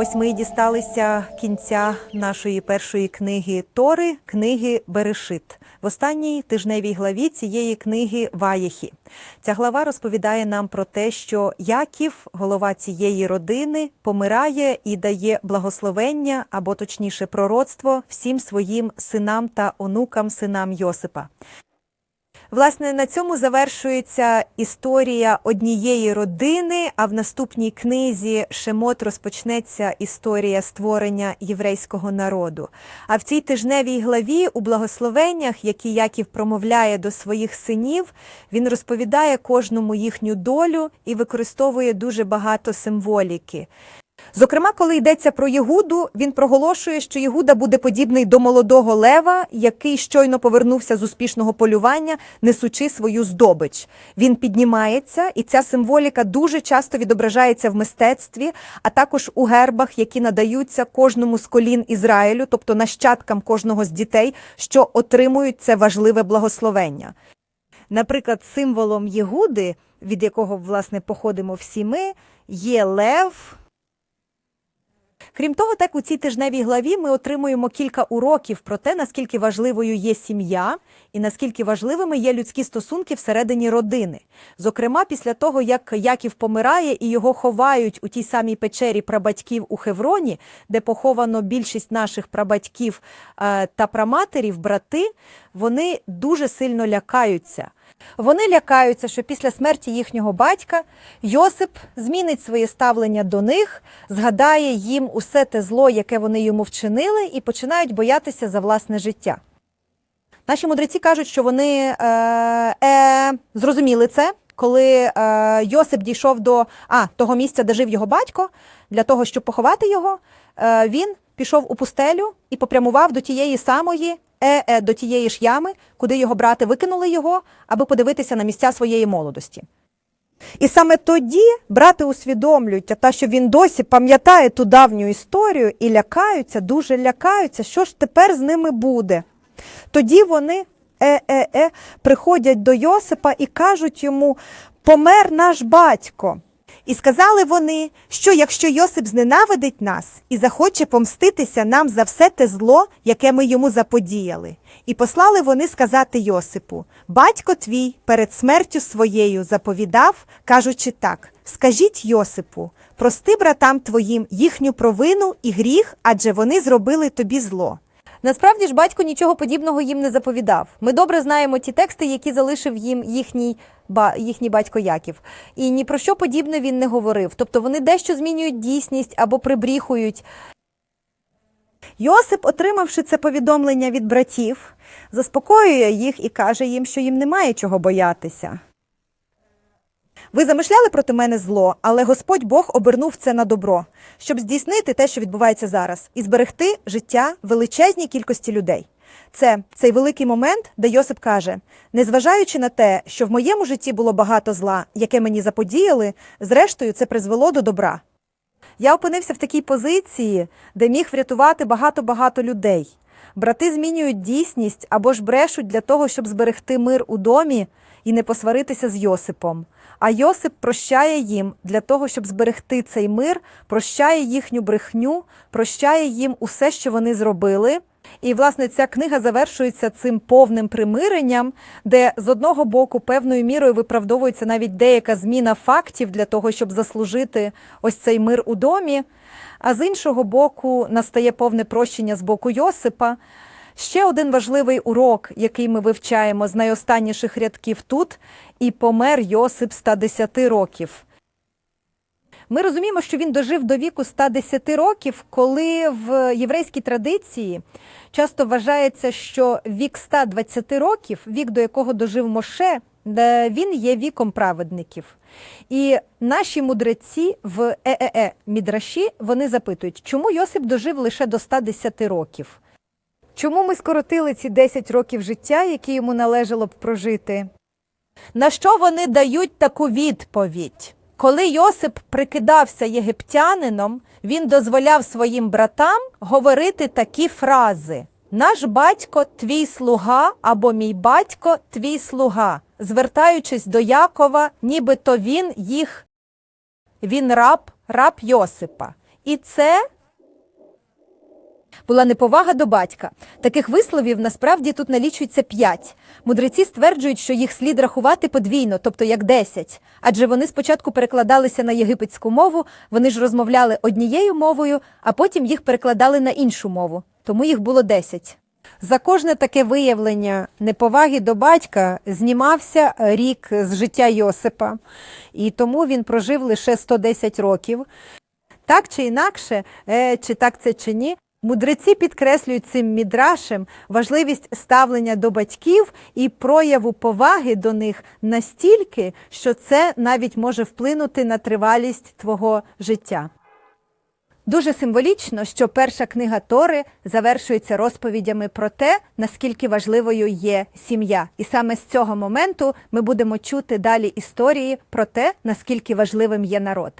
Ось ми і дісталися кінця нашої першої книги Тори, книги Берешит. В останній тижневій главі цієї книги Ваєхі. Ця глава розповідає нам про те, що Яків, голова цієї родини, помирає і дає благословення або точніше пророцтво всім своїм синам та онукам, синам Йосипа. Власне, на цьому завершується історія однієї родини. А в наступній книзі Шемот розпочнеться історія створення єврейського народу. А в цій тижневій главі у благословеннях, які Яків промовляє до своїх синів, він розповідає кожному їхню долю і використовує дуже багато символіки. Зокрема, коли йдеться про Єгуду, він проголошує, що Єгуда буде подібний до молодого лева, який щойно повернувся з успішного полювання, несучи свою здобич. Він піднімається, і ця символіка дуже часто відображається в мистецтві, а також у гербах, які надаються кожному з колін Ізраїлю, тобто нащадкам кожного з дітей, що отримують це важливе благословення. Наприклад, символом Єгуди, від якого власне походимо всі ми, є лев. Крім того, так у цій тижневій главі ми отримуємо кілька уроків про те, наскільки важливою є сім'я і наскільки важливими є людські стосунки всередині родини. Зокрема, після того, як Яків помирає і його ховають у тій самій печері прабатьків у Хевроні, де поховано більшість наших прабатьків е, та праматерів, брати, вони дуже сильно лякаються. Вони лякаються, що після смерті їхнього батька Йосип змінить своє ставлення до них, згадає їм усе те зло, яке вони йому вчинили, і починають боятися за власне життя. Наші мудреці кажуть, що вони е, е, зрозуміли це, коли е, Йосип дійшов до а, того місця, де жив його батько, для того, щоб поховати його, е, він пішов у пустелю і попрямував до тієї самої е, до тієї ж ями, куди його брати викинули його, аби подивитися на місця своєї молодості. І саме тоді брати усвідомлюють, та що він досі пам'ятає ту давню історію і лякаються, дуже лякаються, що ж тепер з ними буде. Тоді вони е-е-е приходять до Йосипа і кажуть йому: помер наш батько. І сказали вони, що якщо Йосип зненавидить нас і захоче помститися нам за все те зло, яке ми йому заподіяли. І послали вони сказати Йосипу: Батько твій перед смертю своєю заповідав, кажучи так: Скажіть Йосипу, прости братам твоїм їхню провину і гріх, адже вони зробили тобі зло. Насправді ж батько нічого подібного їм не заповідав. Ми добре знаємо ті тексти, які залишив їм їхній ба, їхній батько Яків. І ні про що подібне він не говорив. Тобто вони дещо змінюють дійсність або прибріхують. Йосип, отримавши це повідомлення від братів, заспокоює їх і каже їм, що їм немає чого боятися. Ви замишляли проти мене зло, але Господь Бог обернув це на добро, щоб здійснити те, що відбувається зараз, і зберегти життя величезній кількості людей. Це цей великий момент, де Йосип каже: незважаючи на те, що в моєму житті було багато зла, яке мені заподіяли, зрештою це призвело до добра. Я опинився в такій позиції, де міг врятувати багато-багато людей. Брати змінюють дійсність або ж брешуть для того, щоб зберегти мир у домі і не посваритися з Йосипом. А Йосип прощає їм для того, щоб зберегти цей мир, прощає їхню брехню, прощає їм усе, що вони зробили. І, власне, ця книга завершується цим повним примиренням, де з одного боку певною мірою виправдовується навіть деяка зміна фактів для того, щоб заслужити ось цей мир у домі. А з іншого боку, настає повне прощення з боку Йосипа. Ще один важливий урок, який ми вивчаємо з найостанніших рядків тут, і помер Йосип 110 років. Ми розуміємо, що він дожив до віку 110 років, коли в єврейській традиції часто вважається, що вік 120 років, вік до якого дожив Моше, він є віком праведників. І наші мудреці в ЕЕЕ Мідраші вони запитують, чому Йосип дожив лише до 110 років? Чому ми скоротили ці 10 років життя, які йому належало б прожити? На що вони дають таку відповідь? Коли Йосип прикидався єгиптянином, він дозволяв своїм братам говорити такі фрази: Наш батько твій слуга або мій батько твій слуга, звертаючись до Якова, нібито він їх, він раб, раб Йосипа. І це була неповага до батька. Таких висловів насправді тут налічується п'ять. Мудреці стверджують, що їх слід рахувати подвійно, тобто як десять. Адже вони спочатку перекладалися на єгипетську мову, вони ж розмовляли однією мовою, а потім їх перекладали на іншу мову. Тому їх було десять. За кожне таке виявлення неповаги до батька знімався рік з життя Йосипа, і тому він прожив лише 110 років. Так чи інакше, е, чи так це чи ні, мудреці підкреслюють цим мідрашем важливість ставлення до батьків і прояву поваги до них настільки, що це навіть може вплинути на тривалість твого життя. Дуже символічно, що перша книга Тори завершується розповідями про те, наскільки важливою є сім'я. І саме з цього моменту ми будемо чути далі історії про те, наскільки важливим є народ.